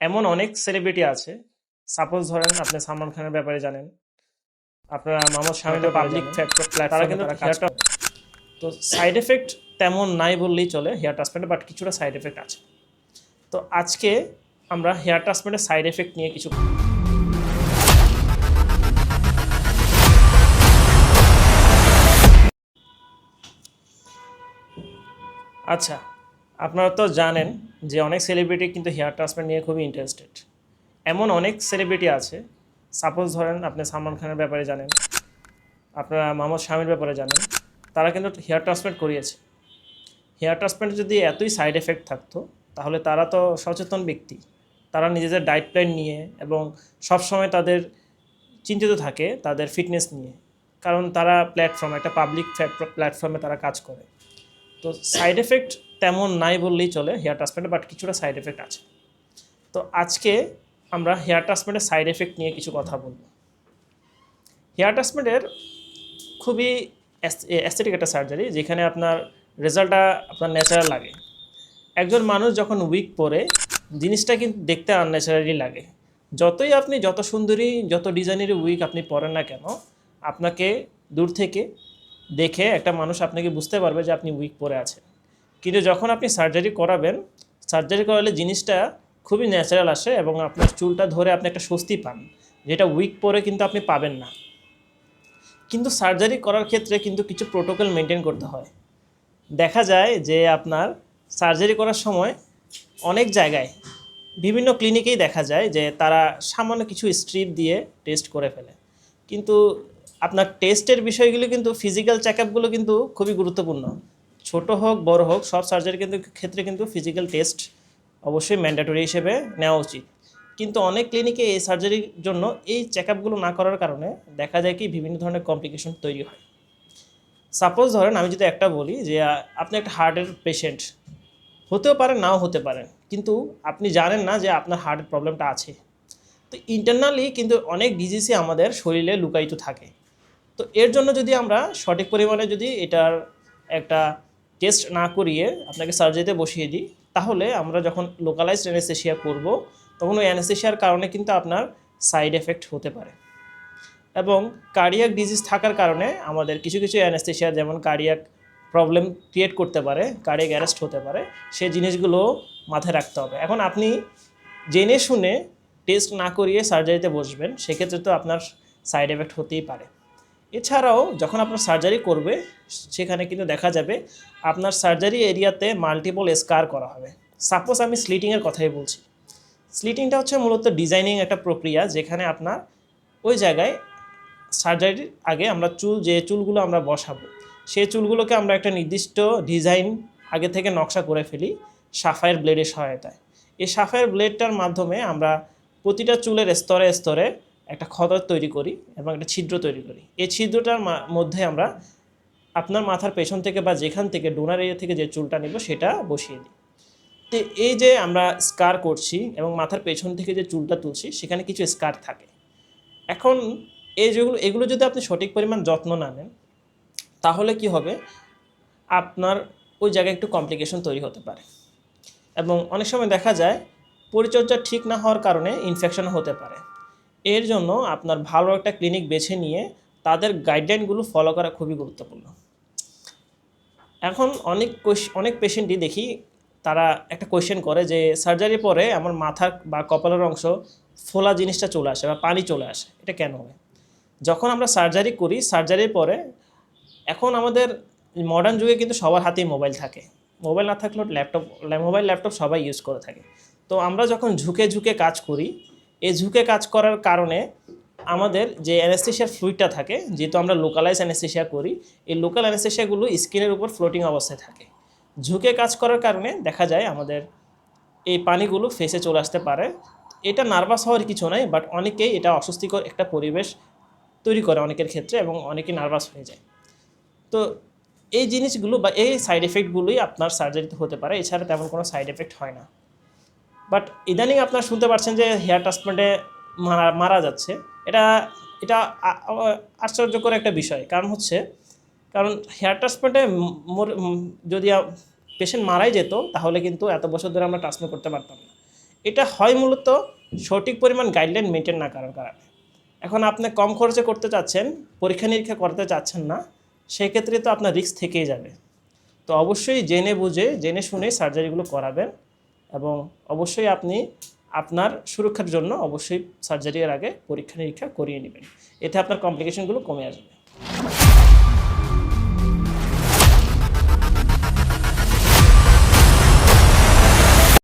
এমন অনেক সেলিব্রিটি আছে সাপোজ ধরেন আপনি সালমান খানের ব্যাপারে জানেন আপনারা মোহাম্মদ শামিমের পাবলিক তারা কিন্তু তো সাইড এফেক্ট তেমন নাই বললেই চলে হেয়ার ট্রান্সপ্লান্টে বাট কিছুটা সাইড এফেক্ট আছে। তো আজকে আমরা হেয়ার ট্রান্সপ্লান্টের সাইড এফেক্ট নিয়ে কিছু আচ্ছা আপনারা তো জানেন যে অনেক সেলিব্রিটি কিন্তু হেয়ার ট্রান্সপ্লান্ট নিয়ে খুবই ইন্টারেস্টেড এমন অনেক সেলিব্রিটি আছে সাপোজ ধরেন আপনি সালমান খানের ব্যাপারে জানেন, আপনারা মোহাম্মদ শামির ব্যাপারে জানেন, তারা কিন্তু হেয়ার ট্রান্সপ্লান্ট করিয়েছে। হেয়ার ট্রান্সপ্লান্টে যদি এতই সাইড এফেক্ট থাকতো, তাহলে তারা তো সচেতন ব্যক্তি। তারা নিজেদের ডায়েট প্ল্যান নিয়ে এবং সবসময় তাদের চিন্তিত থাকে তাদের ফিটনেস নিয়ে। কারণ তারা প্ল্যাটফর্ম একটা পাবলিক প্ল্যাটফর্মে তারা কাজ করে। তো সাইড এফেক্ট তেমন নাই বললেই চলে হেয়ার ট্রান্সপ্লান্টে বাট কিছুটা সাইড এফেক্ট আছে। তো আজকে আমরা হেয়ার ট্রান্সপ্লান্টের সাইড এফেক্ট নিয়ে কিছু কথা বলব। হেয়ার ট্রান্সপ্লান্টের খুবই অ্যাস্থেটিক একটা সার্জারি যেখানে আপনার রেজাল্টটা আপনার ন্যাচারাল লাগে। একজন মানুষ যখন উইক পরে জিনিসটা কিন্তু দেখতে আনন্যাচারালি লাগে। যতই আপনি যত সুন্দরী, যত ডিজাইনেরই উইক আপনি পরেন না কেন, আপনাকে দূর থেকে দেখে একটা মানুষ আপনাকে বুঝতে পারবে যে আপনি উইক পরে আছেন। কিন্তু যখন আপনি সার্জারি করাবেন সার্জারি করালে জিনিসটা খুবই ন্যাচারাল আসে এবং আপনার চুলটা ধরে আপনি একটা স্বস্তি পান, যেটা উইক পরে কিন্তু আপনি পাবেন না। কিন্তু সার্জারি করার ক্ষেত্রে কিন্তু কিছু প্রোটোকল মেনটেন করতে হয়। দেখা যায় যে আপনার সার্জারি করার সময় অনেক জায়গায়, বিভিন্ন ক্লিনিকেই দেখা যায় যে তারা সামান্য কিছু স্ট্রিপ দিয়ে টেস্ট করে ফেলে। কিন্তু আপনার টেস্টের বিষয়গুলো কিন্তু ফিজিক্যাল চেক আপগুলো কিন্তু খুবই গুরুত্বপূর্ণ। ছোট হোক, বড় হোক সব সার্জারি কিন্তু ক্ষেত্রে কিন্তু ফিজিক্যাল টেস্ট অবশ্যই ম্যান্ডেটরি হিসেবে নেওয়া উচিত। কিন্তু অনেক ক্লিনিকে এই সার্জারির জন্য এই চেক আপগুলো না করার কারণে দেখা যায় কি বিভিন্ন ধরনের কমপ্লিকেশন তৈরি হয়। সাপোজ ধরেন আমি যদি একটা বলি যে আপনি একটা হার্টের পেশেন্ট হতেও পারে, নাও হতে পারে। কিন্তু আপনি জানেন না যে আপনার হার্টের প্রবলেমটা আছে। তো ইন্টারনালি কিন্তু অনেক ডিজিজই আমাদের শরীরে লুকায়িত থাকে। তো এর জন্য যদি আমরা সঠিক পরিমাণে যদি এটার একটা টেস্ট না করিয়ে আপনাকে সার্জারিতে বসিয়ে দিই, তাহলে আমরা যখন লোকালাইজড অ্যানেস্থেশিয়া করব, তখন ওই অ্যানেস্থেশিয়ার কারণে কিন্তু আপনার সাইড এফেক্ট হতে পারে। এবং কার্ডিয়াক ডিজিজ থাকার কারণে আমাদের কিছু কিছু অ্যানেস্থেশিয়া যেমন কার্ডিয়াক প্রবলেম ক্রিয়েট করতে পারে কার্ডিয়াক অ্যারেস্ট হতে পারে সেই জিনিসগুলো মাথায় রাখতে হবে। এখন আপনি জেনে শুনে টেস্ট না করিয়ে সার্জারিতে বসবেন, সেক্ষেত্রে তো আপনার সাইড এফেক্ট হতেই পারে। এছাড়াও যখন আপনার সার্জারি করবে, সেখানে কিন্তু দেখা যাবে আপনার সার্জারি এরিয়াতে মাল্টিপল স্কার করা হবে। সাপোজ আমি স্লিটিংয়ের কথাই বলছি। স্লিটিংটা হচ্ছে মূলত ডিজাইনিং একটা প্রক্রিয়া যেখানে আপনার ওই জায়গায় সার্জারির আগে আমরা চুল, যে চুলগুলো আমরা বসাবো, সেই চুলগুলোকে আমরা একটা নির্দিষ্ট ডিজাইন আগে থেকে নকশা করে ফেলি সাফায়ের ব্লেডের সহায়তায়। এই সাফায়ের ব্লেডটার মাধ্যমে আমরা প্রতিটা চুলের স্তরে স্তরে একটা খদর তৈরি করি এবং একটা ছিদ্র তৈরি করি। এই ছিদ্রটার মধ্যে আমরা আপনার মাথার পেছন থেকে বা যেখান থেকে ডোনার এরিয়া থেকে যে চুলটা নিব সেটা বসিয়ে দিই। তো এই যে আমরা স্কার করছি এবং মাথার পেছন থেকে যে চুলটা তুলছি, সেখানে কিছু স্কার থাকে। এখন এই যেগুলো, এগুলো যদি আপনি সঠিক পরিমাণ যত্ন না নেন, তাহলে কি হবে? আপনার ওই জায়গায় একটু কমপ্লিকেশন তৈরি হতে পারে। এবং অনেক সময় দেখা যায়, পরিচর্যা ঠিক না হওয়ার কারণে ইনফেকশন হতে পারে। এর জন্য আপনার ভালো একটা ক্লিনিক বেছে নিয়ে তাদের গাইডলাইনগুলো ফলো করা খুবই গুরুত্বপূর্ণ। এখন অনেক অনেক পেশেন্টই দেখি তারা একটা কোয়েশ্চেন করে যে সার্জারি পরে আমার মাথার বা কপালের অংশ ফোলা জিনিসটা চলে আসে বা পানি চলে আসে, এটা কেন হয়? যখন আমরা সার্জারি করি সার্জারির পরে এখন আমাদের মডার্ন যুগে কিন্তু সবার হাতেই মোবাইল থাকে। মোবাইল না থাকলেও ল্যাপটপ মোবাইল ল্যাপটপ সবাই ইউজ করে থাকে। তো আমরা যখন ঝুঁকে ঝুঁকে কাজ করি এই ঝুঁকে কাজ করার কারণে আমাদের যে অ্যানেস্থেশিয়ার ফ্লুইডটা থাকে, যেহেতু আমরা লোকালাইজ অ্যানেস্থেশিয়া করি, এই লোকাল অ্যানেস্থেশিয়াগুলো স্কিনের উপর ফ্লোটিং অবস্থায় থাকে। ঝুঁকে কাজ করার কারণে দেখা যায় আমাদের এই পানিগুলো ফেসে চলে আসতে পারে। এটা নার্ভাস হওয়ার কিছু নয় বাট অনেকেই এটা অস্বস্তিকর একটা পরিবেশ তৈরি করে অনেকের ক্ষেত্রে এবং অনেকেই নার্ভাস হয়ে যায়। তো এই জিনিসগুলো বা এই সাইড এফেক্টগুলোই আপনার সার্জারিতে হতে পারে, এছাড়া তেমন কোনো সাইড এফেক্ট হয় না। বাট ইদানিং আপনার শুনতে পাচ্ছেন যে হেয়ার ট্রান্সপ্লান্টে মারা মারা যাচ্ছে। এটা এটা আশ্চর্যকর একটা বিষয়। কারণ হচ্ছে, কারণ হেয়ার ট্রান্সপ্লান্টে যদি পেশেন্ট মারাই যেত, তাহলে কিন্তু এত বছর ধরে আমরা ট্রান্সপ্লান্ট করতে পারতাম না। এটা হয় মূলত সঠিক পরিমাণ গাইডলাইন মেনটেন না করার কারণে। এখন আপনি কম খরচে করতে চাচ্ছেন, পরীক্ষা নিরীক্ষা করতে চাচ্ছেন না, সেক্ষেত্রে তো আপনার রিস্ক থেকেই যাবে। তো অবশ্যই জেনে বুঝে, জেনে শুনে সার্জারিগুলো করাবেন। এবং অবশ্যই আপনি আপনার সুরক্ষার জন্য অবশ্যই সার্জারির আগে পরীক্ষা নিরীক্ষা করিয়ে নেবেন। এতে আপনার কমপ্লিকেশনগুলো কমে আসবে।